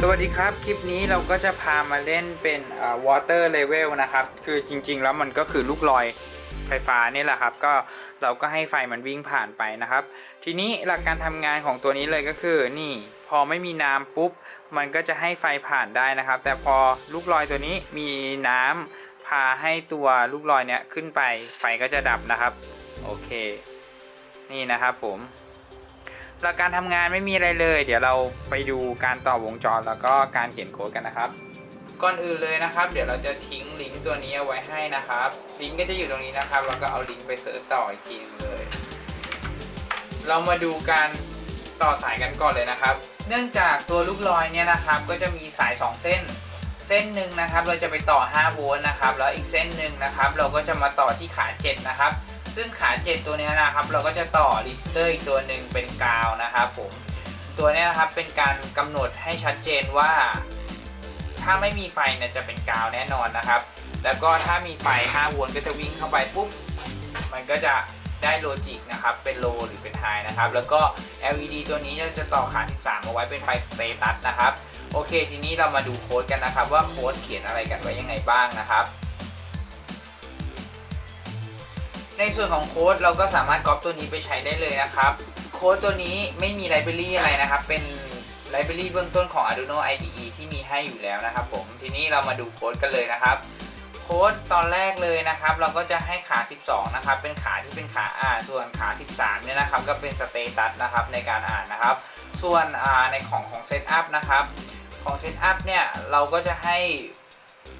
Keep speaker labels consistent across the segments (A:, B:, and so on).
A: สวัสดีครับ คลิปนี้เราก็จะพามาเล่นเป็นอ่า water level นะครับ คือจริง ๆ แล้วมันก็คือลูกลอยไฟฟ้านี่แหละครับ ก็เราก็ให้ไฟมันวิ่งผ่านไปนะครับ ทีนี้หลักการทำงานของตัวนี้เลยก็คือ นี่พอไม่มีน้ำปุ๊บ มันก็จะให้ไฟผ่านได้นะครับ แต่พอลูกลอยตัวนี้มีน้ำพาให้ตัวลูกลอยเนี้ยขึ้นไปไฟก็จะดับนะครับ โอเค นี่นะครับผมหลักการทำงานไม่มีอะไรเลย เดี๋ยวเราไปดูการต่อวงจรแล้วก็การเขียนโค้ดกันนะครับ ก่อนอื่นเลยนะครับ เดี๋ยวเราจะทิ้งลิงก์ตัวนี้เอาไว้ให้นะครับ ลิงก์ก็จะอยู่ตรงนี้นะครับแล้วก็เอาลิงก์ไปเสิร์ชต่ออีกทีเลย เรามาดูการต่อสายกันก่อนเลยนะครับ เนื่องจากตัวลูกลอยเนี่ยนะครับ ก็จะมีสาย 2 เส้น เส้นหนึ่งนะครับ เราจะไปต่อ5โวลต์นะครับ แล้วอีกเส้นหนึ่งนะครับ เราก็จะมาต่อที่ขา7นะครับ ซึ่งขา7ตัวนี้นะครับ เราก็จะต่อลิฟเตอร์อีกตัวหนึ่งเป็นกาวนะครับผมตัวนี้นะครับเป็นการกำหนดให้ชัดเจนว่า ถ้าไม่มีไฟเนี่ยจะเป็นกาวแน่นอนนะครับ แล้วก็ถ้ามีไฟ5โวลต์ก็จะวิ่งเข้าไปปุ๊บมันก็จะได้โลจิกนะครับ เป็นโลหรือเป็นไฮนะครับ แล้วก็ LED ตัวนี้จะต่อขา 13 เอาไว้เป็นไฟสเตตัสนะครับ โอเค ทีนี้เรามาดูโค้ดกันนะครับ ว่าโค้ดเขียนอะไรกันไว้ยังไงบ้างนะครับ ในส่วนของโค้ดเราก็สามารถก๊อปตัวนี้ไปใช้ได้เลยนะครับ โค้ดตัวนี้ไม่มีไลบรารีอะไรนะครับ เป็นไลบรารีเบื้องต้นของ Arduino IDE ที่มีให้อยู่แล้วนะครับผม ทีนี้เรามาดูโค้ดกันเลยนะครับ โค้ดตอนแรกเลยนะครับ เราก็จะให้ขา 12 นะครับ เป็นขาที่เป็นขาอ่าน ส่วนขา 13 เนี่ยนะครับ ก็เป็นสเตตัสนะครับในการอ่านนะครับ ส่วนในของของเซตอัพนะครับ ของเซตอัพเนี่ย เราก็จะให้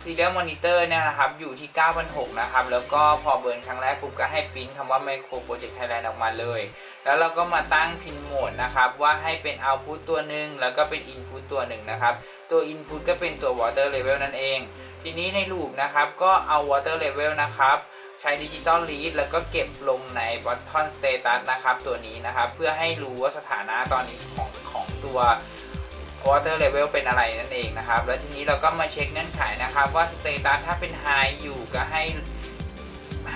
A: Serial Monitor เนี่ยนะครับอยู่ที่ 9,600นะครับแล้วก็พอเบิร์นครั้งแรกปุ๊บก็ให้ปริ้นคำว่า Micro Project Thailand ออกมาเลย แล้วเราก็มาตั้งพินโหมดนะครับว่าให้เป็น Output ตัวหนึ่งแล้วก็เป็น Input ตัวหนึ่งนะครับตัว Input ก็เป็นตัว Water Level นั่นเอง ทีนี้ในลูปนะครับก็เอา Water Level นะครับใช้ Digital Read แล้วก็เก็บลงใน Button Status นะครับตัวนี้นะครับเพื่อให้รู้ว่าสถานะตอนนี้ของของตัว water level เป็นอะไรนั่นเองนะครับ แล้วทีนี้เราก็มาเช็คเงื่อนไขนะครับ ว่า status ถ้าเป็น high อยู่ก็ให้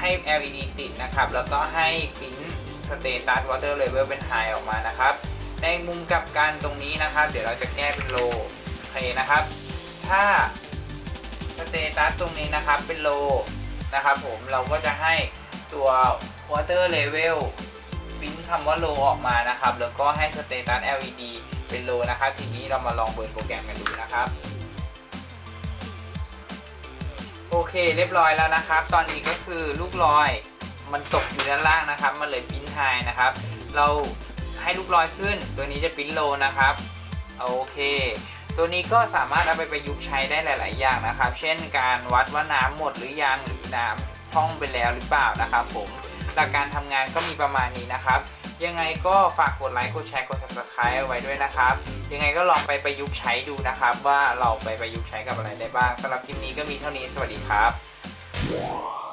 A: ให้ LED ติดนะครับ แล้วก็ให้พิมพ์ status water level เป็น high ออกมานะครับ ในมุมกลับกันตรงนี้นะครับ เดี๋ยวเราจะแก้เป็น low โอเคนะครับ ถ้า status ตรงนี้นะครับเป็น low นะครับผมเราก็จะให้ตัว water level พิมพ์คำว่า low ออกมานะครับ แล้วก็ให้ status LED เป็น low นะครับ ทีนี้เรามาลองเบิร์นโปรแกรมกันดูนะครับ โอเคเรียบร้อยแล้วนะครับ ตอนนี้ก็คือลูกลอยมันตกอยู่ด้านล่างนะครับ มันเลยพิ้นไฮนะครับ เราให้ลูกลอยขึ้น ตัวนี้จะพิ้นโลนะครับโอเค ตัวนี้ก็สามารถเอาไปประยุกต์ใช้ได้หลาย ๆ อย่างนะครับ เช่นการวัดว่าน้ำหมดหรือยังหรือน้ำพร่องไปแล้วหรือเปล่านะครับผม หลักการทำงานก็มีประมาณนี้นะครับ ยังไงก็ฝากกดไลค์กดแชร์กด subscribe เอาไว้ด้วยนะครับ ยังไงก็ลองไปประยุกต์ใช้ดูนะครับ ว่าเราไปประยุกต์ใช้กับอะไรได้บ้างสำหรับคลิปนี้ก็มีเท่านี้สวัสดีครับ